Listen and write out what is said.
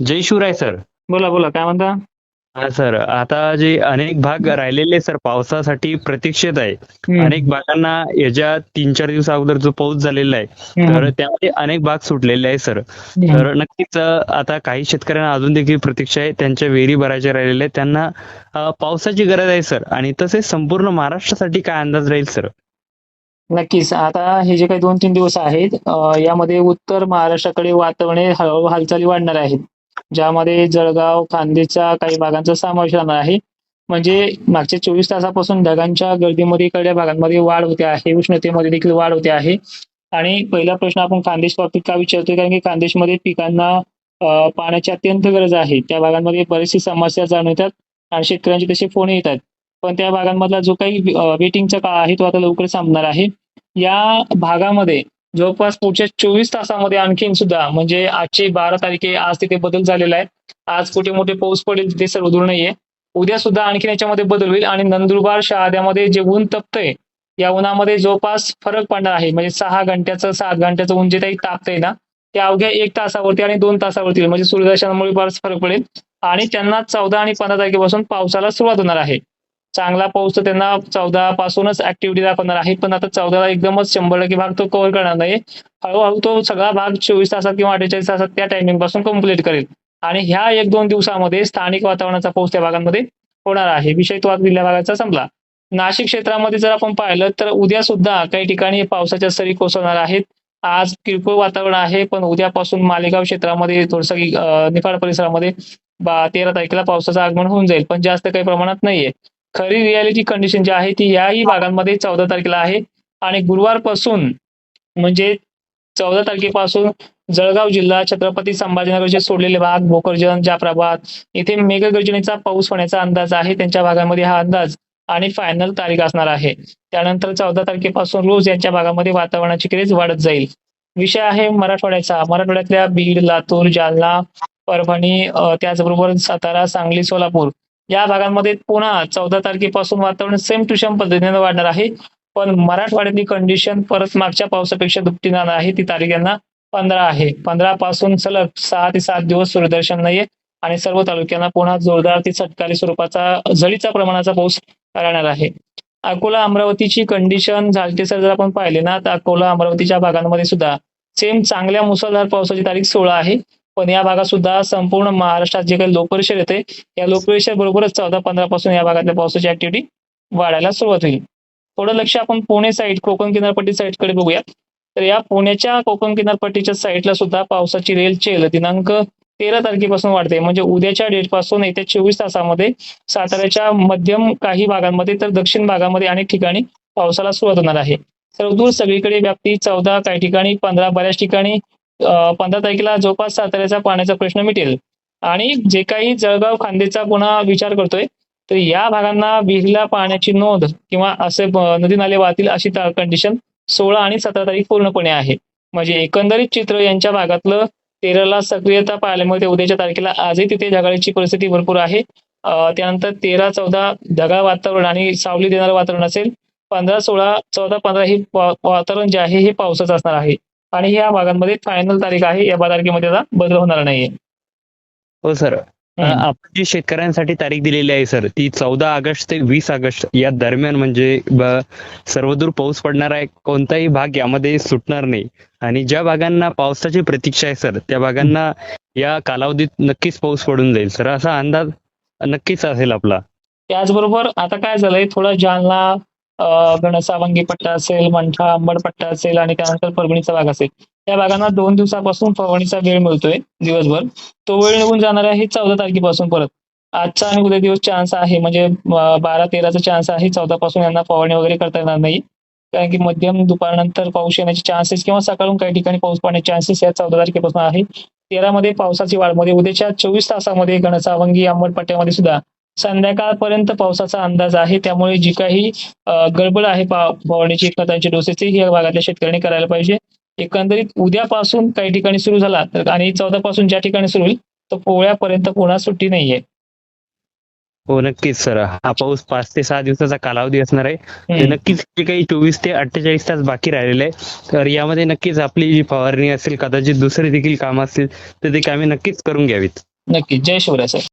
जय Shivray sir. बोला बोला. काय म्हणता? हा सर. आता जे अनेक भाग राहिलेले सर पावसासाठी प्रतीक्षेत आहे. अनेक भागांना याच्या तीन चार दिवस अगोदर जो पाऊस झालेला आहे. तर त्यामध्ये अनेक भाग सुटलेले आहे सर. तर नक्कीच आता काही शेतकऱ्यांना अजून देखील प्रतीक्षा आहे. त्यांच्या विहिरी भरायच्या राहिलेल्या आहेत. त्यांना पावसाची गरज आहे सर. आणि तसेच संपूर्ण महाराष्ट्रासाठी काय अंदाज राहील सर? नक्कीच. आता हे जे काही दोन तीन दिवस आहेत यामध्ये उत्तर महाराष्ट्राकडे वातावरणे हळूहळू हालचाली वाढणार आहेत. ज्यामध्ये जळगाव खान्देच्या काही भागांचा समावेश राहणार आहे. म्हणजे मागच्या चोवीस तासापासून ढगांच्या गर्दीमध्ये इकडल्या भागांमध्ये वाढ होते आहे. उष्णतेमध्ये देखील वाढ होते आहे. आणि पहिला प्रश्न आपण खानदेश बाबतीत का विचारतोय? कारण की खानदेशमध्ये पिकांना पाण्याची अत्यंत गरज आहे. त्या भागांमध्ये बरीचशी समस्या जाणवतात आणि शेतकऱ्यांचे तसे फोन येतात. पण त्या भागांमधला जो काही वेटिंगचा काळ आहे तो आता लवकर संपणार आहे. या भागामध्ये जवळपास पुढच्या चोवीस तासामध्ये आणखीन सुद्धा म्हणजे आजची बारा तारीख आहे आज तिथे बदल झालेला आहे. आज कुठे मोठे पाऊस पडेल तिथे सर्व दूर नाहीये. उद्या सुद्धा आणखीन याच्यामध्ये बदल होईल आणि नंदुरबार शहाद्यामध्ये जे ऊन तपतंय या उन्हामध्ये जवळपास फरक पडणार आहे. म्हणजे सहा घंट्याचं सात घंट्याचं ऊन जे काही तापतंय ना ते अवघ्या एक तासावरती आणि दोन तासावरती म्हणजे सूर्यदर्शनामुळे फारच फरक पडेल. आणि त्यांना चौदा आणि पंधरा तारखेपासून पावसाला सुरुवात होणार आहे. चांगला पाऊस तर त्यांना चौदा पासूनच ऍक्टिव्हिटी दाखवणार आहे. पण आता चौदाला एकदमच शंभर टक्के भाग तो कव्हर करणार नाही हळूहळू तो सगळा भाग चोवीस तासात किंवा अठ्ठेचाळीस तासात त्या टायमिंगपासून कंप्लीट करेल. आणि ह्या एक दोन दिवसामध्ये स्थानिक वातावरणाचा पाऊस त्या भागांमध्ये होणार आहे. विषय तो आज दिल्या भागाचा संपला. नाशिक क्षेत्रामध्ये जर आपण पाहिलं तर उद्या सुद्धा काही ठिकाणी पावसाच्या सरी कोसळणार आहेत. आज किरकोळ वातावरण आहे पण उद्यापासून मालेगाव क्षेत्रामध्ये थोडस निफाड परिसरामध्ये बा तेरा तारखेला पावसाचं आगमन होऊन जाईल. पण जास्त काही प्रमाणात नाहीये. खरी रियालिटी कंडिशन जी आहे ती याही भागांमध्ये चौदा तारखेला आहे. आणि गुरुवारपासून म्हणजे चौदा तारखेपासून जळगाव जिल्हा छत्रपती संभाजीनगरचे सोडलेले भाग भोकरजन जाफराबाद इथे मेघगर्जनेचा पाऊस होण्याचा अंदाज आहे. त्यांच्या भागामध्ये हा अंदाज आणि फायनल तारीख असणार आहे. त्यानंतर चौदा तारखेपासून रोज यांच्या भागामध्ये वातावरणाची क्रेज वाढत जाईल. विषय आहे मराठवाड्याचा. मराठवाड्यातल्या बीड लातूर जालना परभणी त्याचबरोबर सातारा सांगली सोलापूर. या भागांमध्ये पुन्हा चौदा तारखेपासून वातावरण सेम टू सेम पद्धतीने वाढणार आहे. पण मराठवाड्यातली कंडिशन परत मागच्या पावसापेक्षा दुपटी जाणार आहे. ती तारीख यांना पंधरा आहे. पंधरा पासून सलग सहा ते सात दिवस सूर्यदर्शन नाहीये. आणि सर्व तालुक्यांना पुन्हा जोरदार ते चटकारी स्वरूपाचा झळीचा प्रमाणाचा पाऊस राहणार आहे. अकोला अमरावतीची कंडिशन झालते सर जर आपण पाहिले ना तर अकोला अमरावतीच्या भागांमध्ये सुद्धा सेम चांगल्या मुसळधार पावसाची तारीख सोळा आहे. पण या भागात सुद्धा संपूर्ण महाराष्ट्रात जे काही लोकपरिषद येते या लोकपरिषद बरोबरच चौदा पंधरा पासून या भागातल्या पावसाची ऍक्टिव्हिटी वाढायला सुरुवात होईल. थोडं लक्ष आपण पुणे साईड कोकण किनारपट्टी साईडकडे बघूया तर या पुण्याच्या कोकण किनारपट्टीच्या साईडला सुद्धा पावसाची रेल चेल दिनांक तेरा तारखेपासून वाढते. म्हणजे उद्याच्या डेटपासून येत्या चोवीस तासामध्ये साताऱ्याच्या मध्यम काही भागांमध्ये तर दक्षिण भागामध्ये अनेक ठिकाणी पावसाला सुरुवात होणार आहे. सर्वदूर सगळीकडे व्याप्ती चौदा काही ठिकाणी पंधरा बऱ्याच ठिकाणी पंधरा तारखेला जवळपास साताऱ्याचा पाण्याचा प्रश्न मिटेल. आणि जे काही जळगाव खांदेचा पुन्हा विचार करतोय तर या भागांना विहिरीला पाण्याची नोंद किंवा असे नदी नाले वाहतील अशी कंडिशन सोळा आणि सतरा तारीख पूर्णपणे आहे. म्हणजे एकंदरीत चित्र यांच्या भागातलं तेराला सक्रियता पाहायला मिळते उद्याच्या तारखेला आजही तिथे ढगाळीची परिस्थिती भरपूर आहे. त्यानंतर तेरा चौदा ढगाळ वातावरण आणि सावली देणारं वातावरण असेल. पंधरा सोळा चौदा पंधरा हे वातावरण जे आहे हे पावसाचं असणार आहे. आणि ह्या भागांमध्ये फायनल तारीख आहे. या तारखेमध्ये आता बदल होणार नाहीये. हो सर. आपण जी शेतकऱ्यांसाठी तारीख दिलेली आहे सर ती चौदा ऑगस्ट ते वीस ऑगस्ट या दरम्यान म्हणजे सर्वदूर पाऊस पडणार आहे कोणताही भाग यामध्ये सुटणार नाही. आणि ज्या भागांना पावसाची प्रतीक्षा आहे सर त्या भागांना या कालावधीत नक्कीच पाऊस पडून जाईल सर. असा अंदाज नक्कीच असेल आपला. त्याचबरोबर आता काय झालंय थोडा जालना गणसावंगी पट्टा असेल मंठा अंबड पट्टा असेल आणि त्यानंतर परभणीचा भाग असेल. या भागांना दोन दिवसापासून फवारणीचा वेळ मिळतोय दिवसभर. तो वेळ निघून जाणार आहे चौदा तारखेपासून परत. आजचा आणि उद्या दिवस चान्स आहे. म्हणजे बारा तेराचा चान्स आहे. चौदा पासून यांना फवारणी वगैरे करता येणार नाही. कारण की मध्यम दुपारनंतर पाऊस येण्याचे चान्सेस किंवा सकाळून काही ठिकाणी पाऊस पडण्याचे चान्सेस या चौदा तारखेपासून आहे. तेरामध्ये पावसाची वाढमध्ये म्हणजे उद्याच्या चोवीस तासामध्ये गणसावंगी अंबड पट्ट्यामध्ये सुद्धा संध्याकाळपर्यंत पावसाचा अंदाज आहे. त्यामुळे जी काही गडबड आहे फवारणीची खतांची डोसेसची ही या भागातल्या शेतकऱ्यांनी करायला पाहिजे. एकंदरीत उद्यापासून काही ठिकाणी सुरू झाला तर आणि चौदा पासून ज्या ठिकाणी सुरू होईल तर पोळ्यापर्यंत पुन्हा सुट्टी नाहीये. हो नक्कीच सर. हा पाऊस पाच ते सहा दिवसाचा कालावधी असणार आहे. नक्कीच जे काही चोवीस ते अठ्ठेचाळीस तास बाकी राहिलेले आहे तर यामध्ये नक्कीच आपली जी फवारणी असेल कदाचित दुसरी देखील कामं असतील तर ती कामे नक्कीच करून घ्यावीत. नक्की जय शिवराय सर.